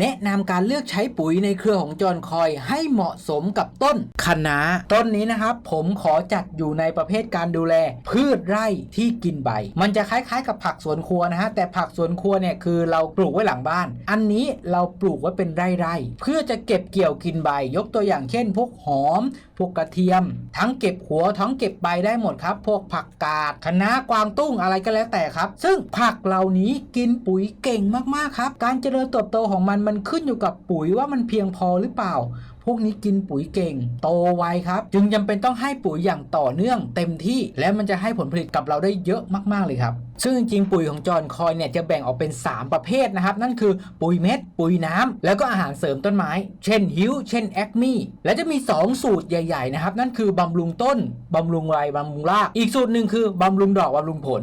แนะนำการเลือกใช้ปุ๋ยในเครือของจอนคอยให้เหมาะสมกับต้นคะน้าต้นนี้นะครับ ผมขอจัดอยู่ในประเภทการดูแล พืชไร่ที่กินใบ มันจะคล้ายๆกับผักสวนครัวนะฮะแต่ผักสวนครัวเนี่ยคือเราปลูกไว้หลังบ้าน อันนี้เราปลูกไว้เป็นไร่ๆเพื่อจะเก็บเกี่ยวกินใบ ยกตัวอย่างเช่น พวกหอม พวกกระเทียม ทั้งเก็บหัวทั้งเก็บใบได้หมดครับ พวกผักกาดคะน้ากวางตุ้งอะไรก็แล้วแต่ครับ ซึ่งผักเหล่านี้กินปุ๋ยเก่งมากๆครับ การเจริญเติบโตของมันมันขึ้นอยู่กับปุ๋ยว่ามันเพียงพอหรือเปล่า พวกนี้กินปุ๋ยเก่ง โตไวครับ จึงจำเป็นต้องให้ปุ๋ยอย่างต่อเนื่องเต็มที่ และมันจะให้ผลผลิตกับเราได้เยอะมากๆเลยครับ ซึ่งจริงๆปุ๋ยของจอห์นคอยเนี่ยจะแบ่งออกเป็น 3 ประเภทนะครับ นั่นคือปุ๋ยเม็ด ปุ๋ยน้ำแล้วก็อาหารเสริมต้นไม้ เช่นฮิวเช่นแอคมี่และจะมี 2 สูตรใหญ่ ๆ นะครับ นั่นคือบำรุงต้นบำรุงใบบำรุงราก อีกสูตรหนึ่งคือบำรุงดอกบำรุงผล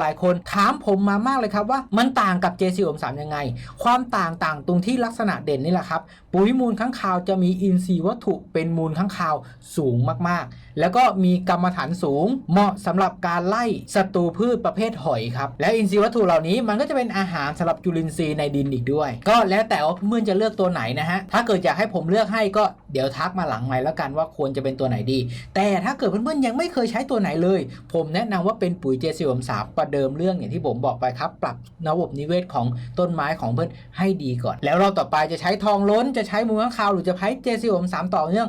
หลายคนถามผมมามากเลยครับว่ามันต่างกับ JC 63ยังไง ความต่างต่างตรงที่ลักษณะเด่นนี่แหละครับปุ๋ยมูลข้างคาวจะมีอินทรีย์วัตถุเป็นมูลข้างคาวสูงมากๆ แล้วก็มีกรรมฐานสูง เหมาะสำหรับการไล่ศัตรูพืชประเภทหอยครับ และอินทรีย์วัตถุเหล่านี้มันก็จะเป็นอาหารสำหรับจุลินทรีย์ในดินอีกด้วย ก็แล้วแต่ว่าเพื่อนจะเลือกตัวไหนนะฮะ ถ้าเกิดอยากให้ผมเลือกให้ก็เดี๋ยวทักมาหลังใหม่แล้วกันว่าควรจะเป็นตัวไหนดี แต่ถ้าเกิดเพื่อนๆยังไม่เคยใช้ตัวไหนเลย ผมแนะนำว่าเป็นปุ๋ยเจสิวมสามประเดิมเรื่องอย่างที่ผมบอกไปครับ ปรับระบบนิเวศของต้นไม้ของเพื่อนให้ดีก่อน แล้วเราต่อไปจะใช้ทองล้นจะใช้มูลค้างคาวหรือจะใช้เจสิวมสามต่อเนื่อง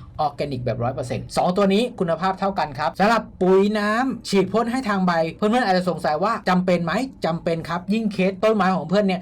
ออร์แกนิกแบบ100%สองตัวนี้คุณภาพเท่ากันครับสำหรับปุ๋ยน้ำฉีดพ่นให้ทางใบ เพื่อนๆอาจจะสงสัยว่าจำเป็นไหมจำเป็นครับ ยิ่งเคสต้นไม้ของเพื่อนเนี่ย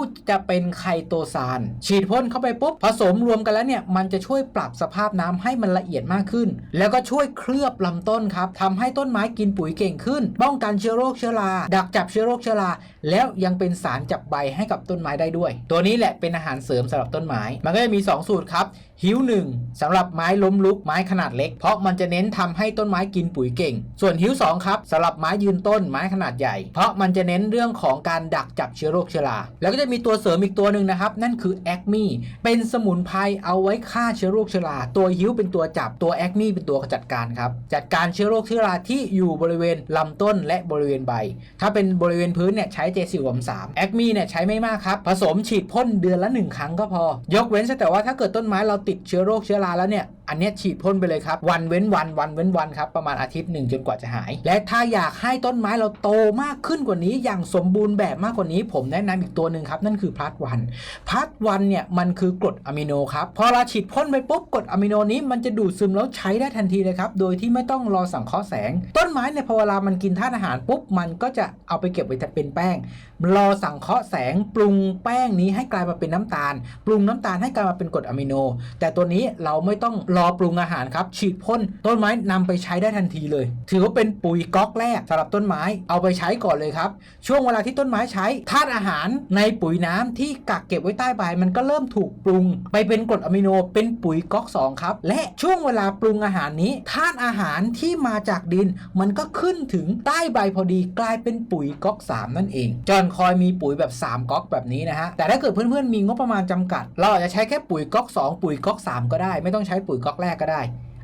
จะเป็นไคโตซาน ฉีดพ่นเข้าไปปุ๊บ ผสมรวมกันแล้วเนี่ยมันจะช่วยปรับสภาพน้ำให้มันละเอียดมากขึ้น แล้วก็ช่วยเคลือบลำต้นครับทำให้ต้นไม้กินปุ๋ยเก่งขึ้น ป้องกันเชื้อโรคเชื้อรา ดักจับเชื้อโรคเชื้อรา แล้วยังเป็นสารจับใบให้กับต้นไม้ได้ด้วย ตัวนี้แหละเป็นอาหารเสริมสำหรับต้นไม้ มันก็จะมี 2 สูตรครับหิวหนึ่งสำหรับไม้ล้มลุกไม้ขนาดเล็ก เพราะมันจะเน้นทำให้ต้นไม้กินปุ๋ยเก่ง ส่วนหิว2ครับสำหรับไม้ยืนต้นไม้ขนาดใหญ่ เพราะมันจะเน้นเรื่องของการดักจับเชื้อโรคเชื้อรา แล้วก็จะมีตัวเสริมอีกตัวหนึ่งนะครับ นั่นคือแอคมีเป็นสมุนไพรเอาไว้ฆ่าเชื้อโรคเชื้อราตัวหิวเป็นตัวจับตัวแอคมีเป็นตัวจัดการครับ จัดการเชื้อโรคเชื้อราที่อยู่บริเวณลำต้นและบริเวณใบ ถ้าเป็นบริเวณพื้นเนี่ยใช้เจสิวมสามแอคมีเนี่ยใช้ไม่มากครับ ผสมฉีดพ่นเดือนละ 1 ครั้งก็พอ ยกเว้นแต่ว่าถ้าเกิดต้นไม้เราติดเชื้อโรคเชื้อราแล้วเนี่ยอันนี้ฉีดพ่นไปเลยครับ วันเว้นวันวันเว้นวันครับประมาณอาทิตย์หนึ่งจนกว่าจะหาย และถ้าอยากให้ต้นไม้เราโตมากขึ้นกว่านี้ อย่างสมบูรณ์แบบมากกว่านี้ ผมแนะนำอีกตัวหนึ่งครับ นั่นคือพลัดวันพลัดวันเนี่ยมันคือกรดอะมิโนครับ พอเราฉีดพ่นไปปุ๊บกรดอะมิโนนี้มันจะดูดซึมแล้วใช้ได้ทันทีเลยครับ โดยที่ไม่ต้องรอสังเคราะห์แสง ต้นไม้เนี่ยพอเวลามันกินธาตุอาหารปุ๊บมันก็จะเอาไปเก็บไว้เป็นแป้ง รอสังเคราะห์แสงปรุงแป้งนี้ให้กลายมาเป็นน้ำตาล ปรุงน้ำตาลให้กลายมาเป็นกรดอะมิโน แต่ตัวนี้เราไม่ต้องรอปรุงอาหารครับ ฉีดพ่นต้นไม้นำไปใช้ได้ทันทีเลย ถือว่าเป็นปุ๋ยก๊อกแรกสำหรับต้นไม้เอาไปใช้ก่อนเลยครับ ช่วงเวลาที่ต้นไม้ใช้ธาตุอาหารในปุ๋ยน้ำที่กักเก็บไว้ใต้ใบมันก็เริ่มถูกปรุง ไปเป็นกรดอะมิโน เป็นปุ๋ยก๊อก2ครับและช่วงเวลาปรุงอาหารนี้ธาตุอาหารที่มาจากดิน มันก็ขึ้นถึงใต้ใบพอดีกลายเป็นปุ๋ยก๊อก3นั่นเองจอนคอยมีปุ๋ยแบบ 3ก๊อกแบบนี้นะฮะ แต่ถ้าเกิดเพื่อนๆมีงบประมาณจำกัด เราอาจจะใช้แค่ปุ๋ยก๊อก 2 ปุ๋ยก๊อก 3 ก็ได้ ไม่ต้องใช้ปุ๋ยก๊อกแรกก็ได้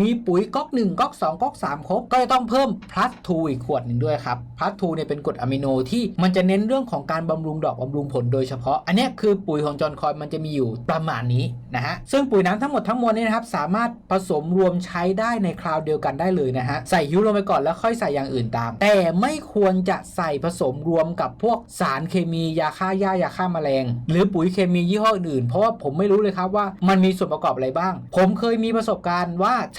มีปุ๋ยก๊อก1ก๊อก2ก๊อก3ครบก็จะต้องเพิ่ม plus 2อีกขวดหนึ่งด้วยครับ plus 2เนี่ยเป็นกรดอะมิโนที่มันจะเน้นเรื่องของการบำรุงดอกบำรุงผลโดยเฉพาะ อันนี้คือปุ๋ยของจอห์นคอยมันจะมีอยู่ประมาณนี้นะฮะซึ่งปุ๋ยน้ำทั้งหมดทั้งมวลเนี้นะครับสามารถผสมรวมใช้ได้ในคราวเดียวกันได้เลยนะฮะใส่ฮิวลงไปก่อนแล้วค่อยใส่อย่างอื่นตาม แต่ไม่ควรจะใส่ผสมรวมกับพวกสารเคมียาฆ่าหญ้ายาฆ่าแมลง หรือปุ๋ยเคมียี่ห้ออื่นเพราะว่าผมไม่รู้เลยครับว่ามันมีส่วนประกอบอะไรบ้าง ผมเคยมีประสบการณ์ว่าใ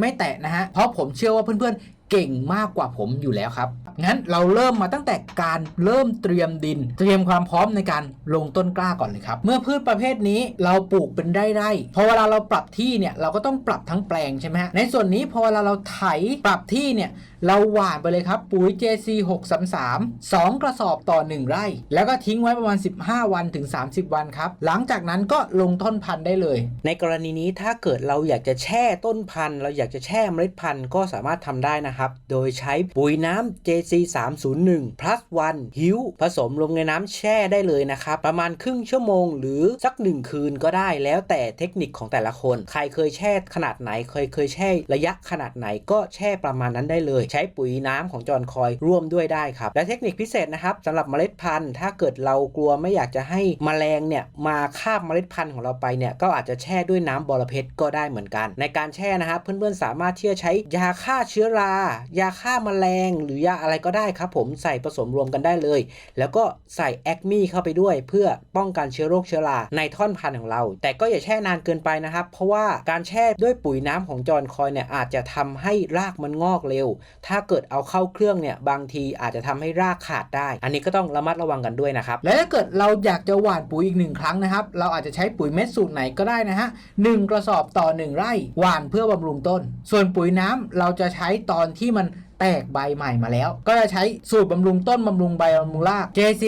ไม่แตะนะฮะ เพราะผมเชื่อว่าเพื่อนๆเก่งมากกว่าผมอยู่แล้วครับ งั้นเราเริ่มมาตั้งแต่การเริ่มเตรียมดิน เตรียมความพร้อมในการลงต้นกล้าก่อนเลยครับ เมื่อพืชประเภทนี้เราปลูกเป็นไร่ๆพอเวลาเราปรับที่เนี่ยเราก็ต้องปรับทั้งแปลงใช่ไหมฮะ ในส่วนนี้พอเวลาเราไถปรับที่เนี่ย เราหว่านไปเลยครับ ปุ๋ย JC 633 2 กระสอบต่อ 1 ไร่ แล้วก็ทิ้งไว้ประมาณ 15 วันถึง 30 วันครับ หลังจากนั้นก็ลงต้นพันธุ์ได้เลย ในกรณีนี้ถ้าเกิดเราอยากจะแช่ต้นพันธุ์ เราอยากจะแช่เมล็ดพันธุ์ก็สามารถทำได้นะครับ โดยใช้ปุ๋ยน้ำ JC 301 plus 1หิวผสมลงในน้ำแช่ได้เลยนะครับ ประมาณครึ่งชั่วโมง หรือสักหนึ่งคืนก็ได้แล้วแต่เทคนิคของแต่ละคน ใครเคยแช่ขนาดไหนเคยเคยแช่ระยะขนาดไหนก็แช่ประมาณนั้นได้เลยใช้ปุ๋ยน้ำของจอนคอยร่วมด้วยได้ครับ และเทคนิคพิเศษนะครับสำหรับเมล็ดพันธุ์ ถ้าเกิดเรากลัวไม่อยากจะให้แมลงเนี่ยมาคาบเมล็ดพันธุ์ของเราไปเนี่ยก็อาจจะแช่ด้วยน้ำบอระเพ็ดก็ได้เหมือนกัน ในการแช่นะครับเพื่อนๆสามารถที่จะใช้ยาฆ่าเชื้อรา ยาฆ่าแมลง หรือยาอะไรก็ได้ครับผมใส่ผสมรวมกันได้เลย แล้วก็ใส่แอคมีเข้าไปด้วย เพื่อป้องกันเชื้อโรคเชื้อราในท่อนพันธุ์ของเรา แต่ก็อย่าแช่นานเกินไปนะครับ เพราะว่าการแช่ด้วยปุ๋ยน้ำของจอนคอยเนี่ยอาจจะทำให้รากมันงอกเร็วถ้าเกิดเอาเข้าเครื่องเนี่ยบางทีอาจจะทำให้รากขาดได้ อันนี้ก็ต้องระมัดระวังกันด้วยนะครับ และถ้าเกิดเราอยากจะหว่านปุ๋ยอีกหนึ่งครั้งนะครับ เราอาจจะใช้ปุ๋ยเม็ดสูตรไหนก็ได้นะฮะหนึ่งกระสอบต่อหนึ่งไร่หว่านเพื่อบำรุงต้น ส่วนปุ๋ยน้ำเราจะใช้ตอนที่มัน แตกใบใหม่มาแล้ว ก็จะใช้สูตรบำรุงต้นบำรุงใบบำรุงราก JC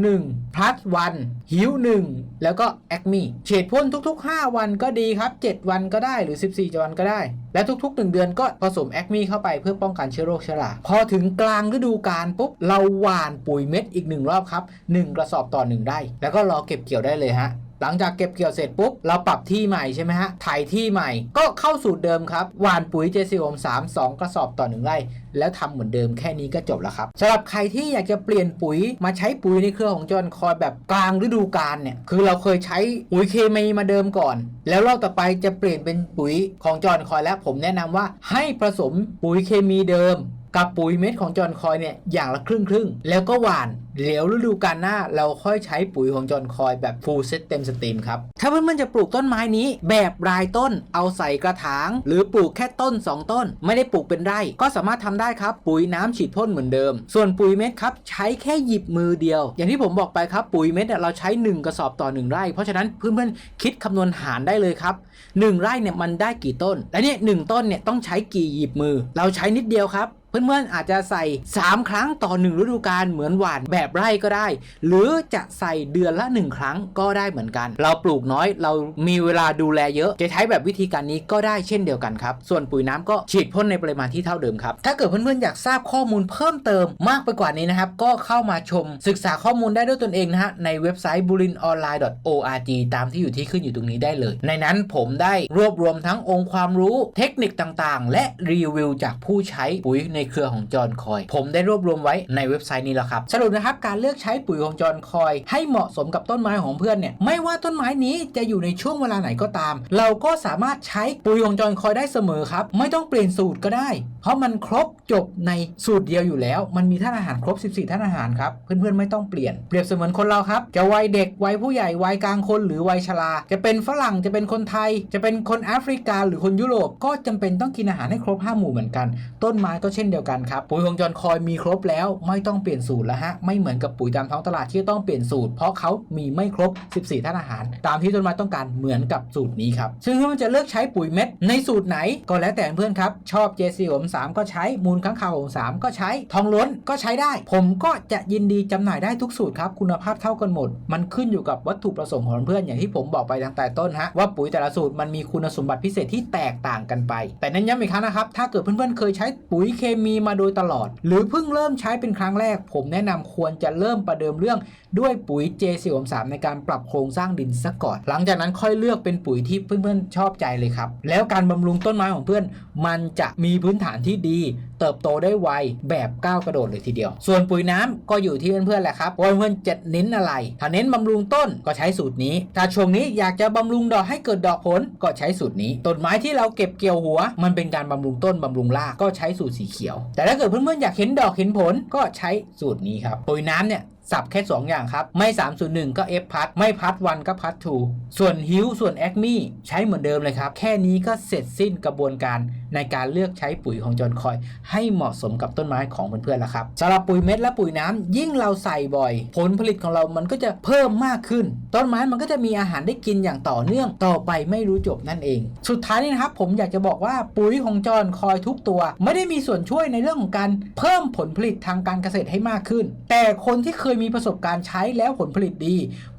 301 plus 1หิว1แล้วก็ Acme เฉดพ่นทุก ๆ 5 วันก็ดีครับ 7 วันก็ได้หรือ 14วันก็ได้ และทุก ๆ 1 เดือนก็ผสม Acme เข้าไปเพื่อป้องกันเชื้อโรคเชื้อราพอถึงกลางฤดูกาลปุ๊บเราหว่านปุ๋ยเม็ดอีก 1 รอบครับ 1 กระสอบต่อ 1ไร่แล้วก็รอเก็บเกี่ยวได้เลยฮะ หลังจากเก็บเกี่ยวเสร็จปุ๊บ เราปรับที่ใหม่ใช่ไหมฮะถ่ายที่ใหม่ก็เข้าสูตรเดิมครับหว่านปุ๋ย JC 3 2 กระสอบต่อ 1 ไร่ แล้วทำเหมือนเดิมแค่นี้ก็จบแล้วครับสำหรับใครที่อยากจะเปลี่ยนปุ๋ยมาใช้ปุ๋ยในเครือของจอห์นคอยแบบกลางฤดูกาลเนี่ยคือเราเคยใช้ปุ๋ยเคมีมาเดิมก่อน แล้วรอบต่อไปจะเปลี่ยนเป็นปุ๋ยของจอห์นคอยแล้วผมแนะนำว่าให้ผสมปุ๋ยเคมีเดิม กับปุ๋ยเม็ดของจอห์นคอยเนี่ยอย่างละครึ่งครึ่งแล้วก็หว่านเดี๋ยวฤดูกาลหน้าเราค่อยใช้ปุ๋ยของจอห์นคอยแบบฟูลเซตเต็มสตรีมครับ ถ้าเพื่อนๆจะปลูกต้นไม้นี้ แบบรายต้นเอาใส่กระถาง หรือปลูกแค่ต้น 2 ต้น ไม่ได้ปลูกเป็นไร่ ก็สามารถทำได้ครับ ปุ๋ยน้ำฉีดพ่นเหมือนเดิม ส่วนปุ๋ยเม็ดครับ ใช้แค่หยิบมือเดียว อย่างที่ผมบอกไปครับปุ๋ยเม็ดเราใช้ 1 กระสอบต่อ 1 ไร่ เพราะฉะนั้นเพื่อนๆคิดคำนวณหารได้เลยครับ1ไร่เนี่ยมันได้กี่ต้น และเนี่ยหนึ่งต้นเนี่ยต้องใช้กี่หยิบมือ เราใช้นิดเดียวครับ เพื่อนๆอาจจะใส่ 3 ครั้งต่อ 1 ฤดูกาลเหมือนหว่านแบบไร่ก็ได้ หรือจะใส่เดือนละ 1 ครั้งก็ได้เหมือนกัน เราปลูกน้อยเรามีเวลาดูแลเยอะ จะใช้แบบวิธีการนี้ก็ได้เช่นเดียวกันครับ ส่วนปุ๋ยน้ำก็ฉีดพ่นในปริมาณที่เท่าเดิมครับ ถ้าเกิดเพื่อนๆอยากทราบข้อมูลเพิ่มเติมมากไปกว่านี้นะครับ ก็เข้ามาชมศึกษาข้อมูลได้ด้วยตนเองนะฮะในเว็บไซต์ bulinonline.org ตามที่อยู่ที่ขึ้นอยู่ตรงนี้ได้เลย ในนั้นผมได้รวบรวมทั้งองค์ความรู้เทคนิคต่างๆ และรีวิวจากผู้ใช้ปุ๋ยในเครือของจอห์นคอย ผมได้รวบรวมไว้ในเว็บไซต์นี้แล้วครับ สรุปนะครับการเลือกใช้ปุ๋ยของจอห์นคอย ให้เหมาะสมกับต้นไม้ของเพื่อนเนี่ยไม่ว่าต้นไม้นี้จะอยู่ในช่วงเวลาไหนก็ตาม เราก็สามารถใช้ปุ๋ยของจอห์นคอยได้เสมอครับ ไม่ต้องเปลี่ยนสูตรก็ได้ เพราะมันครบจบในสูตรเดียวอยู่แล้ว มันมีท่านอาหารครบ 14ท่านอาหารครับเพื่อนๆไม่ต้องเปลี่ยนเปรียบเสมือนคนเราครับจะวัยเด็กวัยผู้ใหญ่วัยกลางคนหรือวัยชราจะเป็นฝรั่งจะเป็นคนไทย จะเป็นคนแอฟริกาหรือคนยุโรปก็จำเป็นต้องกินอาหารให้ครบ5หมู่เหมือนกัน ต้นไม้ก็เช่นเดียวกันครับปุ๋ยของจอห์นคอยมีครบแล้วไม่ต้องเปลี่ยนสูตรแล้วฮะไม่เหมือนกับปุ๋ยตามท้องตลาดที่ต้องเปลี่ยนสูตร เพราะเขามีไม่ครบ 14ท่านอาหาร ตามที่ต้นไม้ต้องการเหมือนกับสูตรนี้ครับซึ่งเพื่อนจะเลือกใช้ปุ๋ยเม็ดในสูตรไหนก็แล้วแต่เพื่อนครับชอบ JC ผม3ก็ใช้มูลค้างคาวผม3ก็ใช้ทองล้นก็ใช้ได้ ผมก็จะยินดีจำหน่ายได้ทุกสูตรครับคุณภาพเท่ากันหมด มันขึ้นอยู่กับวัตถุประสงค์ของเพื่อนอย่างที่ผมบอกไปตั้งแต่ต้นฮะว่าปุ๋ยแต่ละสูตรมันมีคุณสมบัติพิเศษที่แตกต่างกันไป แต่เน้นย้ำอีกครั้งนะครับถ้าเกิดเพื่อนๆเคยใช้ปุ๋ยเคมีมาโดยตลอด หรือเพิ่งเริ่มใช้เป็นครั้งแรก ผมแนะนำควรจะเริ่มประเดิมเรื่องด้วยปุ๋ย J403 ในการปรับโครงสร้างดินซะก่อน หลังจากนั้นค่อยเลือกเป็นปุ๋ยที่เพื่อนๆชอบใจเลยครับ แล้วการบำรุงต้นไม้ของเพื่อน มันจะมีพื้นฐานที่ดีเติบโตได้ไวแบบก้าวกระโดดเลยทีเดียว ส่วนปุ๋ยน้ำก็อยู่ที่เพื่อนๆแหละครับว่าเพื่อนจะเน้นอะไร ถ้าเน้นบำรุงต้นก็ใช้สูตรนี้ ถ้าช่วงนี้อยากจะบำรุงดอกให้เกิดดอกผลก็ใช้สูตรนี้ ต้นไม้ที่เราเก็บเกี่ยวหัว มันเป็นการบำรุงต้นบำรุงรากก็ใช้สูตรสีเขียว แต่ถ้าเกิดเพื่อนๆอยากเห็นดอกเห็นผลก็ใช้สูตรนี้ครับปุ๋ยน้ำเนี่ย สับแค่ 2 อย่างครับ ไม่ 301 ก็ F พัดไม่พัดวันก็พัดทูส่วนฮิวส่วนแอคมี่ใช้เหมือนเดิมเลยครับ แค่นี้ก็เสร็จสิ้นกระบวนการในการเลือกใช้ปุ๋ยของจอห์นคอย ให้เหมาะสมกับต้นไม้ของเพื่อนๆแล้วครับสำหรับปุ๋ยเม็ดและปุ๋ยน้ำยิ่งเราใส่บ่อย ผลผลิตของเรามันก็จะเพิ่มมากขึ้น ต้นไม้มันก็จะมีอาหารได้กินอย่างต่อเนื่องต่อไปไม่รู้จบนั่นเอง สุดท้ายนี้นะครับผมอยากจะบอกว่าปุ๋ยของจอห์นคอยทุกตัว ไม่ได้มีส่วนช่วยในเรื่องของการเพิ่มผลผลิตทางการเกษตรให้มากขึ้น แต่คนที่เคยมีประสบการณ์ใช้แล้วผลผลิตดี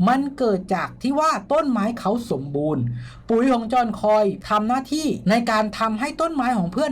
มันเกิดจากที่ว่าต้นไม้เขาสมบูรณ์ ปุ๋ยของจอนคอยทำหน้าที่ในการทำให้ต้นไม้ของเพื่อน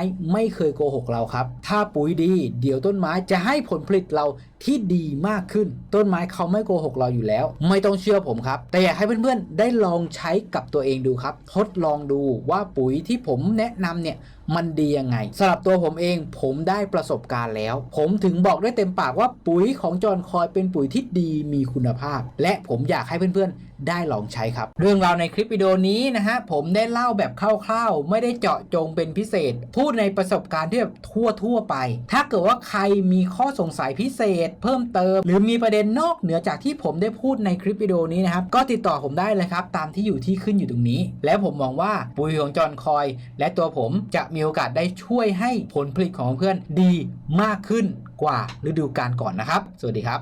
ไม่เคยโกหกเราครับ ถ้าปุ๋ยดี เดี๋ยวต้นไม้จะให้ผลผลิตเรา ที่ดีมากขึ้น ต้นไม้เขาไม่โกหกเราอยู่แล้ว ไม่ต้องเชื่อผมครับ แต่อยากให้เพื่อนๆ ได้ลองใช้กับตัวเองดูครับ ทดลองดูว่าปุ๋ยที่ผมแนะนำเนี่ยมันดียังไงสำหรับตัวผมเองผมได้ประสบการณ์แล้ว ผมถึงบอกได้เต็มปากว่าปุ๋ยของจอนคอยเป็นปุ๋ยที่ดีมีคุณภาพ และผมอยากให้เพื่อนๆ ได้ลองใช้ครับ เรื่องราวในคลิปวิดีโอนี้นะฮะผมได้เล่าแบบคร่าวๆ ไม่ได้เจาะจงเป็นพิเศษ พูดในประสบการณ์ที่แบบทั่วๆไป ถ้าเกิดว่าใครมีข้อสงสัยพิเศษเพิ่มเติม หรือมีประเด็นนอกเหนือจากที่ผมได้พูดในคลิปวิดีโอนี้นะครับ ก็ติดต่อผมได้เลยครับ ตามที่อยู่ที่ขึ้นอยู่ตรงนี้ และผมมองว่าปุ๋ยของจอนคอย และตัวผมจะมีโอกาสได้ช่วยให้ผลผลิตของเพื่อนดีมากขึ้นกว่าฤดูกาลก่อนนะครับ สวัสดีครับ